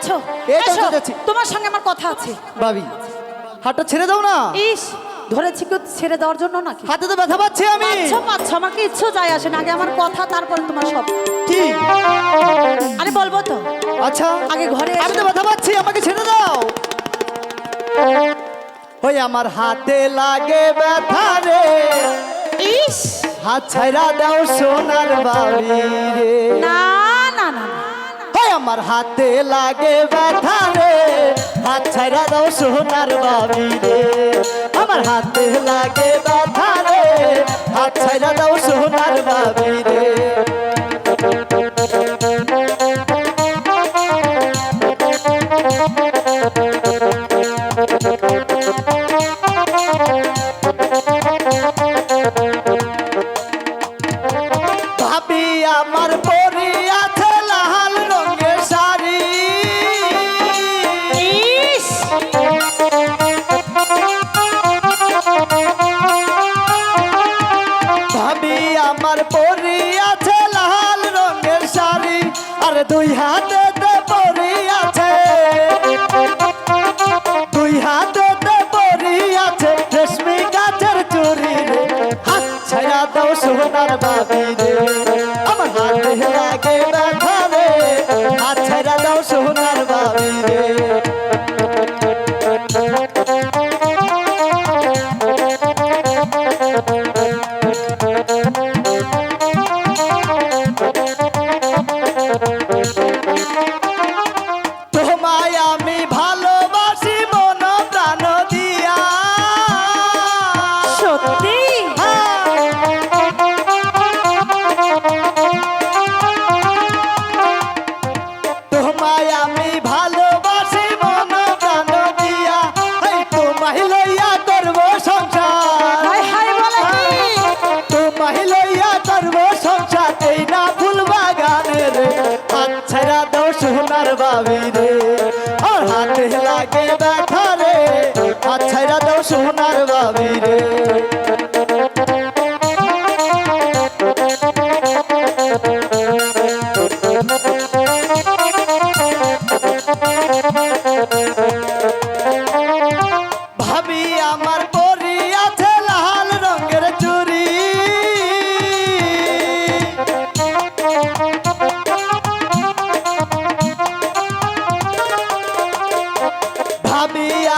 আছো? এসো, তোমার সঙ্গে আমার কথা আছে। ভাবি হাতটা ছেড়ে দাও না। ইস ধরেছি কি ছেড়ে দেওয়ার জন্য নাকি? হাতে তো ব্যথা পাচ্ছি আমি। পাচ্ছ পাচ্ছ আমাকে ইচ্ছু যায় আসে না। আগে আমার কথা তারপরে তোমার সব। কি? আরে বলব তো। আচ্ছা। আগে ঘরে আমি তো ব্যথা পাচ্ছি আমাকে ছেড়ে দাও। ওই আমার হাতে লাগে ব্যথা রে। ইস। হাত ছাইরা দাও সোনার বাড়ি রে। না। আমার হাতে লাগে ব্যথা রে। হাত ছাইরা দাও সোনার বাড়ি রে। আমার হাতে লাগে ব্যথা রে। হাত ছাইরা দাও সোনার বাড়ি রে। আমার দুই হাতে পরি আছে। দুই হাতে পরি আছে, রেশমি গাছের চুরি রে। হাত ছায়া দাও সোনার বাবি রে। আমার হাতে লাগে আমি ভালোবাসি মন প্রাণ দিয়া তোমায় লইয়া করব সংসার। তোমায় লইয়া করব সংসার। এই না ফুল বাগানে রে হাত ছেড়া দাও সোনার বাবি রে। হাতে লাগে ব্যথা রে ছেড়া দাও সোনার বাবি রে।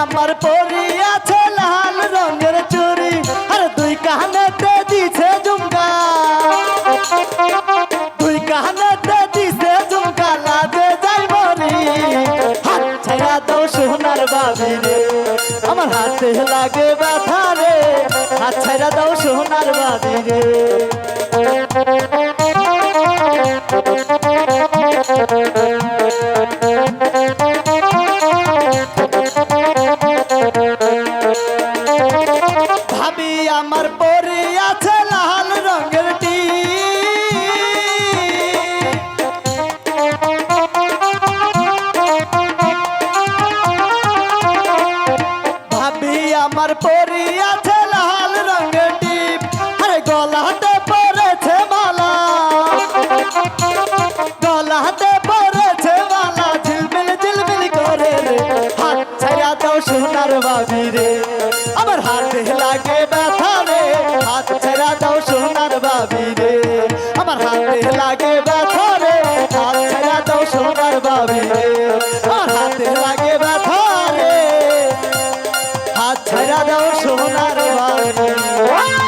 আমার পরি আছে লাল রঙের চুরি আর দুই কানেতে দিছে ঝুমকা। দুই কানেতে দিছে ঝুমকা, লাজে যাই মরি। হাত ছেড়া দাও সোনার বাবি রে, আমার হাতে লাগে ব্যথা রে। হাত ছেড়া দাও সোনার বাবি রে। ভাবি আমার পরে আছে লাল রঙের টিপ আরে গলাতে পরেছে মালা। গলাতে পরেছে মালা, ঝিলমিল ঝিলমিল করে রে। হাত ছাড়া দাও সোনার বাবি রে। আমার হাতে লাগে ব্যথা রে। হাত ছেড়া দাও সোনার বাবি রে। আমার হাতে লাগে ব্যথা রে। হাত ছেড়া দাও সোনার বাবি রে। ছেড়া দাও সোনার বাবি